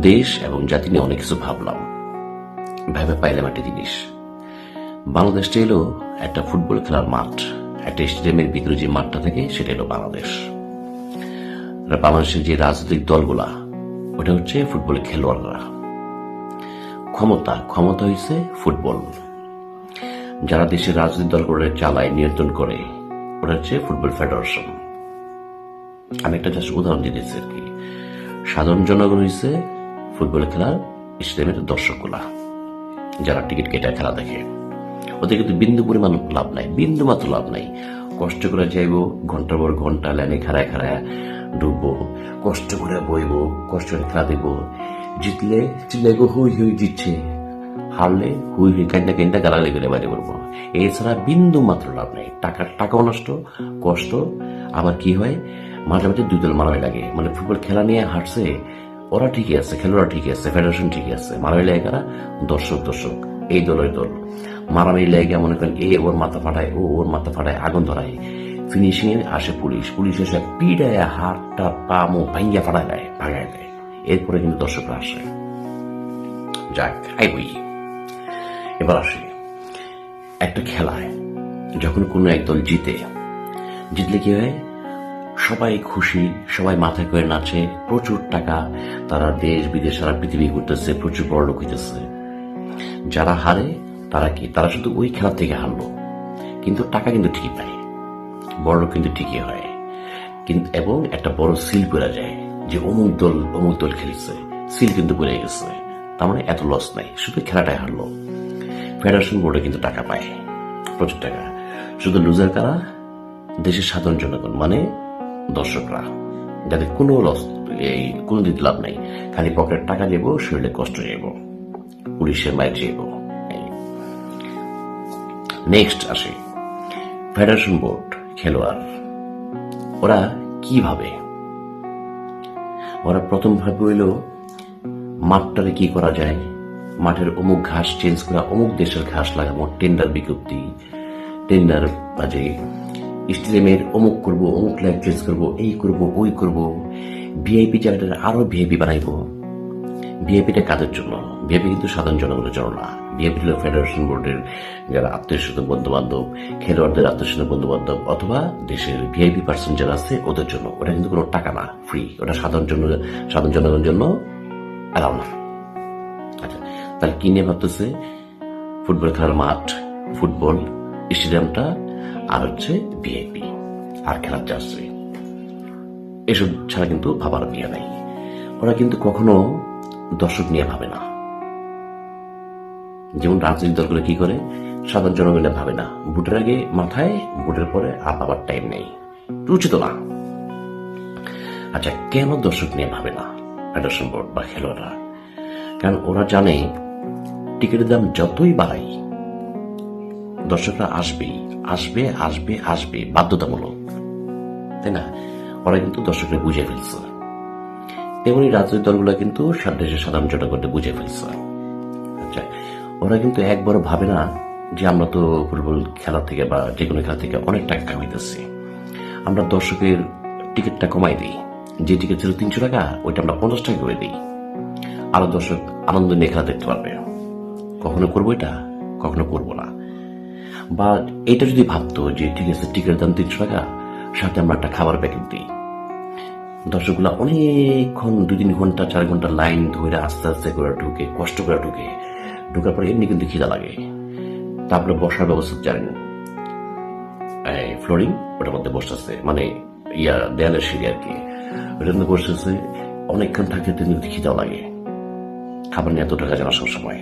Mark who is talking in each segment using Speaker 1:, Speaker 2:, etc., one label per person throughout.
Speaker 1: দেশ এবং জাতি নিয়ে অনেক কিছু ভাবলাম। ভেবে পাইলাম একটা জিনিস। বাংলাদেশটা এলো, একটা ফুটবল খেলার মাঠ। একটা স্টেডিয়ামের ভিতরে যে মাঠটা থাকে, সেটা এলো বাংলাদেশ। বাংলাদেশের যে রাজনৈতিক দলগুলা, ওটা হচ্ছে ফুটবল খেলোয়াড়রা। ক্ষমতা ক্ষমতা হয়েছে ফুটবল। যারা দেশের রাজনৈতিক দলগুলো চালায় নিয়ন্ত্রণ করে, ওটা হচ্ছে ফুটবল ফেডারেশন। আমি একটা জাস্ট উদাহরণ দিতেছি আর কি। সাধারণ জনগণ হয়েছে ফুটবল খেলার স্টেডিয়ামের দর্শকগুলা, যারা টিকিট কেটে খেলা দেখে। ওদের কিন্তু বিন্দু পরিমাণ লাভ নাই, বিন্দু মাত্র লাভ নাই। কষ্ট করে যাইব, ঘণ্টার পর ঘণ্টা লাইনে খাড়ায় খাড়ায় ডুববো। কষ্ট করে বইবো, কষ্ট করে খেলা দেখব। জিতলে চিল্লাইবো হুই হুই জিতছে। হারলে হুই হুই কান্দা কান্দা গালাগালি করে বাইরে করব এছাড়া বিন্দু মাত্র লাভ নেই। টাকা, টাকাও নষ্ট, কষ্ট। আবার কি হয় মাঝে মাঝে দুই দল মারামারি লাগে। মানে ফুটবল খেলা নিয়ে হাঁটছে, ওরা ঠিকই আছে, খেলোয়াড় ঠিকই আছে ফেডারেশন ঠিকই আছে। মারামারি লাগে কারা? দর্শক দর্শক। এই দল ওই দল। মারামারি লেগে, মনে করেন এ ওর মাথা ফাটায়, ও ওর মাথা ফাটায়, আগুন ধরায়। ফিনিশিং এ আসে পুলিশ। পুলিশ এসে পিড়ায় হাতটা, পা, মুখ ভাঙ্গিয়া ফাটায় দেয়, ভাগায় দেয়। এরপরে কিন্তু দর্শকরা আসে। যাক, আই বই। এবার আসি। একটা খেলায় যখন কোনো একদল জিতে, জিতলে কি হয়? সবাই খুশি, সবাই মাথায় করে নাচে, প্রচুর টাকা, তারা দেশ, বিদেশ, সারা পৃথিবী ঘুরতেছে, প্রচুর বড় লোক হইতেছে। যারা হারে, তারা কি, তারা শুধু ওই খেলা থেকে হারলো কিন্তু টাকা কিন্তু ঠিকই পায়। বড় কিন্তু ঠিকই হয়। কিন্তু, এবং একটা বড় সিল পড়া যায় যে অমুক দল অমুক দল খেলেছে। সিল কিন্তু পড়ে গেছে। তার মানে এত লস নাই, শুধু খেলাটাই হারলো ফেডারেশন বোর্ডে কিন্তু টাকা পায়। প্রচুর টাকা। শুধু লুজার কারা? দেশের সাধারণ জনগণ। মানে দর্শকরা, যাদের কোনো লস এই কোনো দিক লাভ নাই, খালি পকেট টাকা যাব শরীরে কষ্ট যাব পুলিশের মায়ের যাব নেক্সট আসি ফেডারেশন বোর্ড খেলোয়াড়, ওরা কীভাবে ওরা প্রথম ভাবে হইল মাঠটারে কি করা যায়? মাঠের অমুক ঘাস চেঞ্জ করা, অমুক দেশের ঘাস লাগাবো টেন্ডার বিজ্ঞপ্তি টেন্ডার বাজে স্টেডিয়ামের অমুক করব, অমুক লাইফ চেঞ্জ করব, এই করব, ওই করব ভিআইপি জায়গাটা আরও ভিআইপি বানাইবো। ভিআইপিটা কাদের জন্য? ভিআইপি কিন্তু সাধারণ জনগণের জন্য না। ভিআইপি হলো ফেডারেশন বোর্ডের যারা আত্মীয় স্বজন বন্ধু বান্ধব খেলোয়াড়দের আত্মীয় বন্ধু বান্ধব অথবা দেশের ভিআইপি পার্সন যারা আছে, ওদের জন্য। ওটা কিন্তু কোনো টাকা না ফ্রি ওটা সাধারণ জন্য সাধারণ জনগণের জন্য অ্যালাউ না। আচ্ছা তাহলে কি নিয়ে ভাবতেছে? ফুটবল খেলার মাঠ, ফুটবল, স্টেডিয়ামটা আর হচ্ছে ভিআইপি আর খেলার জার্সি এসব ছাড়া কিন্তু ভাবার বিয়ে নাই। ওরা কিন্তু কখনো দর্শক নিয়ে ভাবে না। যেমন রাজনৈতিক দলগুলো কি করে? সাধারণ জনগণে ভাবে না। ভোটের আগে মাথায়, ভোটের পরে আর ভাবার টাইম নেই। উচিত না। আচ্ছা কেন দর্শক নিয়ে ভাবে না ফেডারেশন বোর্ড বা খেলোয়াড়রা? কারণ ওরা জানে টিকিটের দাম যতই বাড়াই দর্শকরা আসবেই, আসবে আসবে আসবে, বাধ্যতামূলক। তাই না? ওরা কিন্তু দর্শকরা বুঝে ফেলছে। তেমনি রাজনৈতিক দলগুলো কিন্তু দেশের সাধারণ জনগণকে বুঝে ফেলছে। আচ্ছা ওরা কিন্তু একবার ভাবে না যে আমরা তো ফুটবল খেলা থেকে বা যে কোনো খেলা থেকে অনেক টাকা কামাইতেছি। আমরা দর্শকের টিকিটটা কমাই দিই। যে টিকিট ছিল তিনশো টাকা, ওইটা আমরা পঞ্চাশ টাকা করে দিই। আরও দর্শক আনন্দ নিয়ে খেলা দেখতে পারবে। কখনো করব এটা, কখনো করব না। বা এটা যদি ভাবতো যে, ঠিক আছে টিকিটের দাম তিনশো টাকা, সাথে আমরা একটা খাবার প্যাকেট দিই। দর্শকগুলা অনেকক্ষণ দুই তিন ঘণ্টা, চার ঘণ্টা লাইন ধরে আস্তে আস্তে করে ঢুকে, কষ্ট করে ঢুকে, ঢুকার পরে এমনি কিন্তু খিদা লাগে। তারপরে বসার ব্যবস্থা জানেন ফ্লোরিং ওটার মধ্যে বসতেছে মানে ইয়া, দেয়ালের সিঁড়ি আর কি। ওটার মধ্যে বসতেছে অনেকক্ষণ থাকতে কিন্তু খিদাও লাগে। খাবার নিয়ে এত টাকা জানা সবসময়।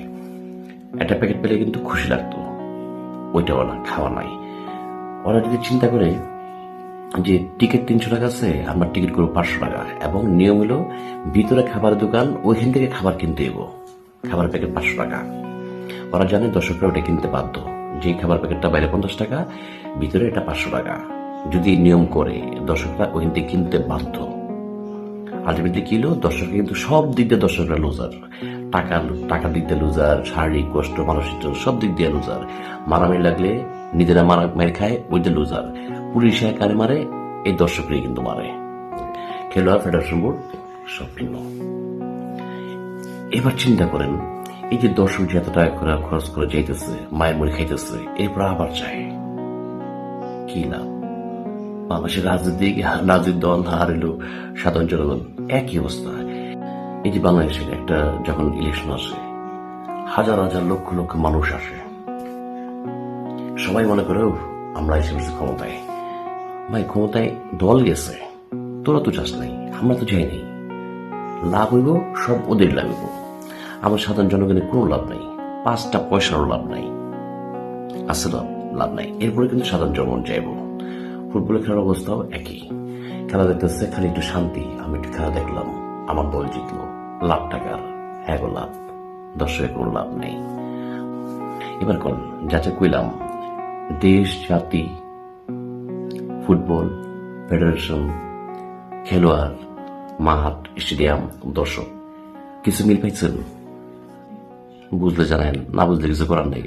Speaker 1: একটা প্যাকেট পেলে কিন্তু খুশি লাগতো। ওইটাও না খাওয়া নাই। ওরা যদি চিন্তা করে যে টিকিট তিনশো টাকা আছে, আমরা টিকিট করব পাঁচশো টাকা। এবং নিয়ম হলো, ভিতরে খাবার দোকান, ওইখান থেকে খাবার কিনতে এবো খাবার প্যাকেট পাঁচশো টাকা। ওরা জানে দর্শকরা ওটা কিনতে বাধ্য। যে খাবার প্যাকেটটা বাইরে পঞ্চাশ টাকা, ভিতরে এটা পাঁচশো টাকা। যদি নিয়ম করে, দর্শকরা ওইখান থেকে কিনতে বাধ্য। আলটিমেটলি কি হলো দর্শক কিন্তু সব দিক দিয়ে দর্শকরা লুজার টাকা দিক দিয়ে লুজার, শারীরিক কষ্ট, মানসিক সব দিক দিয়ে লুজার। মারামারি লাগলে নিজেরা মারা, মেরে খায়, ওই দিয়ে লুজার। পুলিশে কারে মারে, এই দর্শকরাই কিন্তু মারে। খেলোয়াড় ফেডারেশন বোর্ড সব ভিন্ন। এবার চিন্তা করেন, এই যে দর্শক যে এত টাকা করে খরচ করে যাইতেছে, মায়ের মুড়ি খাইতেছে, এরপর আবার চায়। কি লাভ? বাংলাদেশের রাজনীতি রাজনীতির দল হারিল সাধারণ জনগণ, একই অবস্থা। এই যে বাংলাদেশের একটা যখন ইলেকশন আসে, হাজার হাজার লক্ষ লক্ষ মানুষ আসে। সবাই মনে করে আমরা এসে বসে ক্ষমতায়। ভাই, ক্ষমতায় দল গেছে, তোরা তো চাস নাই, আমরা তো যাই নাই। লাভ হইব, সব ওদের লাভ হইব। আমার সাধারণ জনগণের কোনো লাভ নাই, পাঁচটা পয়সারও লাভ নাই, আছে লাভ লাভ নাই। এরপরে কিন্তু সাধারণ জনগণ চাইব ফুটবলের খেলার অবস্থাও একই। খেলা দেখতেছে, খালি একটু শান্তি, আমি একটু খেলা দেখলাম। আমার দল জিতলো। লাভ টাকার হ্যাঁ গো, লাভ। দর্শকের কোনো লাভ নেই। এবার কোন? যাতে কইলাম, দেশ, জাতি, ফুটবল, ফেডারেশন, খেলোয়াড়, মাঠ, স্টেডিয়াম, দর্শক, কিছু মিল পাইছেন? বুঝলে জানেন, না বুঝলে কিছু করার নেই